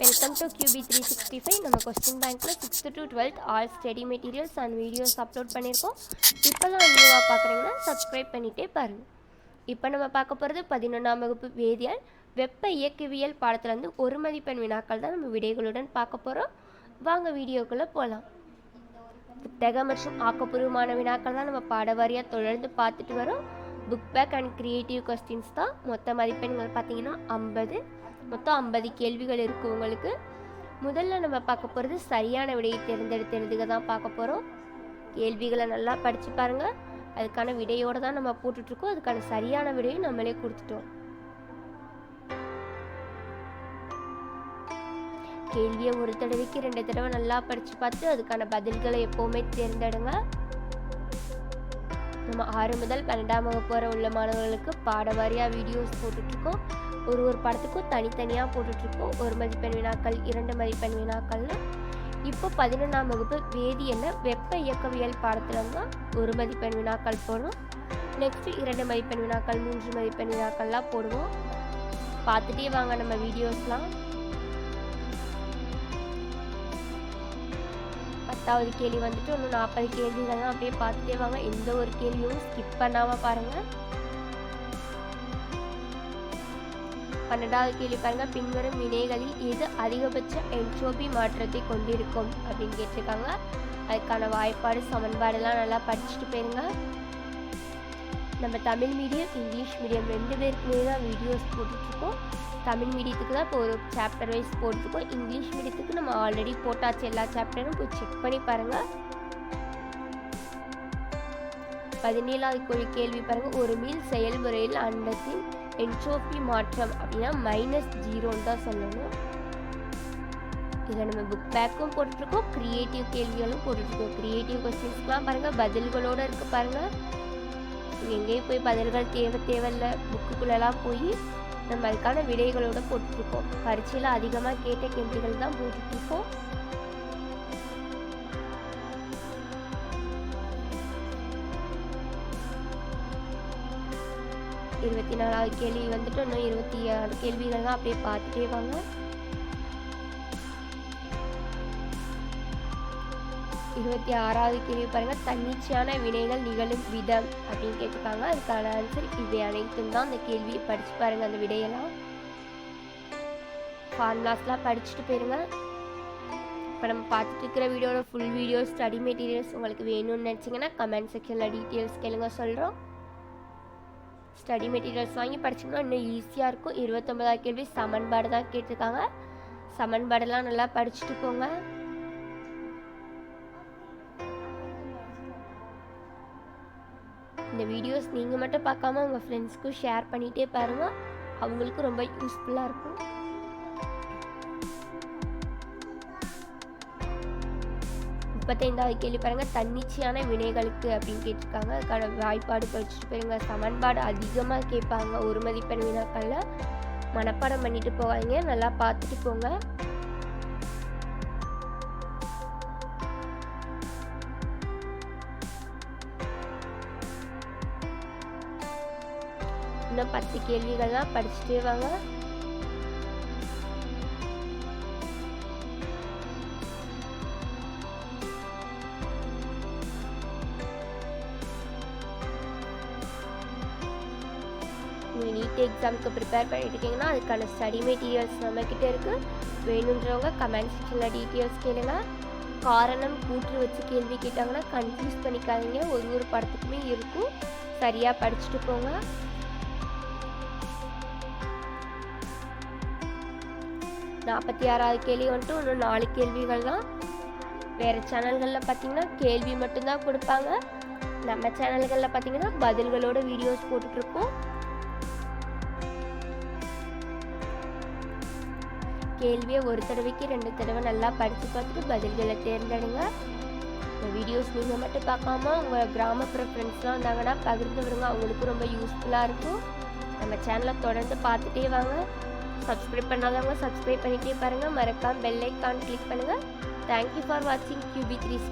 Welcome to QB three sixty five நம்ம question பேங்க்கில் sixth to twelfth all study materials and videos upload பண்ணியிருக்கோம் இப்போல்லாம் நியூவாக பார்க்குறீங்கன்னா சப்ஸ்கிரைப் பண்ணிகிட்டே பாருங்கள் இப்போ நம்ம பார்க்க போகிறது பதினொன்றாம் வகுப்பு வேதியியல். வெப்ப இயக்கவியல் பாடத்துலேருந்து ஒரு மதிப்பெண் வினாக்கள் தான் நம்ம விடைகளுடன் பார்க்க போகிறோம் வாங்க வீடியோக்குள்ளே போகலாம் புத்தகம் மற்றும் ஆக்கப்பூர்வமான வினாக்கள் தான் நம்ம பாடவாரியாக தொடர்ந்து பார்த்துட்டு வரோம். Book back and creative questions தான். மொத்த மதிப்பெண்கள் பார்த்தீங்கன்னா ஐம்பது. மொத்தம் ஐம்பது கேள்விகள் இருக்குது உங்களுக்கு. முதல்ல நம்ம பார்க்க போகிறது சரியான விடையை தேர்ந்தெடுத்து எழுதுக தான் பார்க்க போகிறோம் கேள்விகளை நல்லா படித்து பாருங்கள் அதுக்கான விடையோடு தான் நம்ம போட்டுட்ருக்கோம் அதுக்கான சரியான விடையும் நம்மளே கொடுத்துட்டோம். கேள்வியை ஒரு தடவைக்கு ரெண்டு தடவை நல்லா படித்து பார்த்து அதுக்கான பதில்களை எப்போவுமே தேர்ந்தெடுங்க. நம்ம ஆறு முதல் பன்னெண்டாம் வகுப்பு வரை உள்ள மாணவர்களுக்கு பாட வாரியாக வீடியோஸ் போட்டுட்ருக்கோம். ஒரு ஒரு படத்துக்கும் தனித்தனியாக போட்டுட்ருக்கோம். ஒரு மதிப்பெண் வினாக்கள் இரண்டு மதிப்பெண் வினாக்கள்னு. இப்போ பதினொன்றாம் வகுப்பு வேதியியலில் வெப்ப இயக்கவியல் பாடத்தில் தான் ஒரு மதிப்பெண் வினாக்கள் போடணும் நெக்ஸ்ட்டு இரண்டு மதிப்பெண் வினாக்கள் மூன்று மதிப்பெண் வினாக்கள்லாம் போடுவோம். பார்த்துட்டே வாங்க நம்ம வீடியோஸ்லாம் பத்தாவது கேள்வி வந்துட்டு இன்னும் நாற்பது கேள்விகள் தான் அப்படியே பார்த்துட்டே வாங்க. எந்த ஒரு கேள்வியும் ஸ்கிப் பண்ணாமல் பாருங்கள் பன்னெண்டாவது கேள்வி பாருங்க. பின்வரும் வினைகளில் எது அதிகபட்ச என்ட்ரோபி மாற்றத்தை கொண்டிருக்கும் அப்படின்னு கேட்டிருக்காங்க. அதுக்கான வாய்ப்பாடு சமன்பாடெல்லாம் நல்லா படிச்சுட்டு போயிருங்க. நம்ம தமிழ் மீடியம் இங்கிலீஷ் மீடியம் ரெண்டு பேருக்குமே தான் வீடியோஸ் போட்டுட்ருக்கோம். தமிழ் மீடியத்துக்கு தான் இப்போ ஒரு சாப்டர் வைஸ் போட்டிருக்கோம் இங்கிலீஷ் மீடியத்துக்கு நம்ம ஆல்ரெடி போட்டாச்சு எல்லா சாப்டரும் போய் செக் பண்ணி பாருங்கள் பதினேழாவது கோழி கேள்வி பாருங்கள் ஒரு மீள் செயல்முறையில் அண்டத்தின் என்ட்ரோபி மாற்றம் அப்படின்னா மைனஸ் ஜீரோன்னு தான் சொல்லணும். இதில் நம்ம புக் பேக்கும் போட்டுட்ருக்கோம். க்ரியேட்டிவ் கேள்விகளும் போட்டுட்ருக்கோம். க்ரியேட்டிவ் கொஸ்டின்ஸ்லாம் பாருங்கள் பதில்களோடு இருக்குது பாருங்கள் எங்கேயும் போய் பதில்கள் தேவை தேவையில்ல. புக்குக்குள்ளெல்லாம் போய் நம்ம அதுக்கான விடைகளோடு போட்டுருக்கோம். பரீட்சையில் அதிகமாக கேட்ட கேள்விகள் தான் போட்டுட்ருக்கோம் இருபத்தி நாலாவது கேள்வி வந்துட்டு இன்னும் இருபத்தி ஆறு கேள்விகள் தான் அப்படியே பார்த்துட்டே வாங்க. இருபத்தி ஆறாவது கேள்வி பாருங்க. தன்னிச்சையான வினைகள் நிகழும் விதம் அப்படின்னு கேட்டிருக்காங்க. அதுக்கான ஆன்சர் இவை அனைத்தும் தான் அந்த கேள்வியை படிச்சு பாருங்க அந்த விடையெல்லாம். ஃபார்முலாஸ்லாம் படிச்சுட்டு போயிருங்க. இப்போ நம்ம பார்த்துட்டு இருக்கிற வீடியோட ஃபுல் வீடியோ ஸ்டடி மெட்டீரியல்ஸ் உங்களுக்கு வேணும்னு நினச்சிங்கன்னா கமெண்ட் செக்ஷனில் டீட்டெயில்ஸ் கேளுங்க சொல்கிறோம் ஸ்டடி மெட்டீரியல்ஸ் வாங்கி படிச்சிங்கன்னா இன்னும் ஈஸியாக இருக்கும். இருபத்தொம்பதாவது கேள்வி சமன்பாடு தான் கேட்டிருக்காங்க. சமன்பாடெல்லாம் நல்லா படிச்சுட்டு போங்க. இந்த வீடியோஸ் நீங்கள் மட்டும் பார்க்காம உங்கள் ஃப்ரெண்ட்ஸ்க்கும் ஷேர் பண்ணிகிட்டே பாருங்கள் அவங்களுக்கும் ரொம்ப யூஸ்ஃபுல்லாக இருக்கும். முப்பத்தைந்தாவது கேள்வி பாருங்கள் தன்னிச்சையான வினைகளுக்கு அப்படின்னு கேட்டிருக்காங்க. அதுக்கான வாய்ப்பாடு படிச்சுட்டு போயிருங்க. சமன்பாடு அதிகமாக கேட்பாங்க. ஒரு மதிப்பெண் வினாக்களில். மனப்பாடம் பண்ணிட்டு போவாங்க நல்லா பார்த்துட்டு போங்க. இன்னும் பத்து கேள்விகள்லாம் படிச்சுட்டே வாங்க. நீங்கள் நீட் எக்ஸாமுக்கு ப்ரிப்பேர் பண்ணிட்டு இருக்கீங்கன்னா அதுக்கான ஸ்டடி மெட்டீரியல்ஸ் நம்மக்கிட்ட இருக்குது வேணுன்றவங்க கமெண்ட் செக்ஷனில் டீட்டெயில்ஸ் கேளுங்க. காரணம் கூற்று வச்சு கேள்வி கேட்டாங்கன்னா கன்ஃபியூஸ் பண்ணிக்காதீங்க. ஒரு ஒரு படத்துக்குமே இருக்கும். சரியாக படிச்சுட்டு போங்க. நாற்பத்தி ஆறாவது கேள்வி வந்துட்டு இன்னும் நாலு கேள்விகள் தான். வேறு சேனல்களில் பார்த்தீங்கன்னா கேள்வி மட்டும்தான் கொடுப்பாங்க. நம்ம சேனல்களில் பார்த்தீங்கன்னா பதில்களோட வீடியோஸ் போட்டுட்ருக்கோம். கேள்வியை ஒரு தடவைக்கு ரெண்டு தடவை நல்லா படித்து பார்த்துட்டு பதில்களை தேர்ந்தெடுங்க. இந்த வீடியோஸ் நீங்கள் மட்டும் பார்க்காம உங்கள் கிராமப்புற ஃப்ரெண்ட்ஸ்லாம் வந்தாங்கன்னா பகிர்ந்து விடுங்க. அவங்களுக்கும் ரொம்ப யூஸ்ஃபுல்லாக இருக்கும். நம்ம சேனலை தொடர்ந்து பார்த்துட்டே வாங்க. சப்ஸ்கிரைப் பண்ணாதவங்க சப்ஸ்கிரைப் பண்ணிட்டே பாருங்கள் மறக்காமல் பெல் ஐக்கான் கிளிக் பண்ணுங்கள் தேங்க்யூ ஃபார் வாட்சிங் கியூபி த்ரீ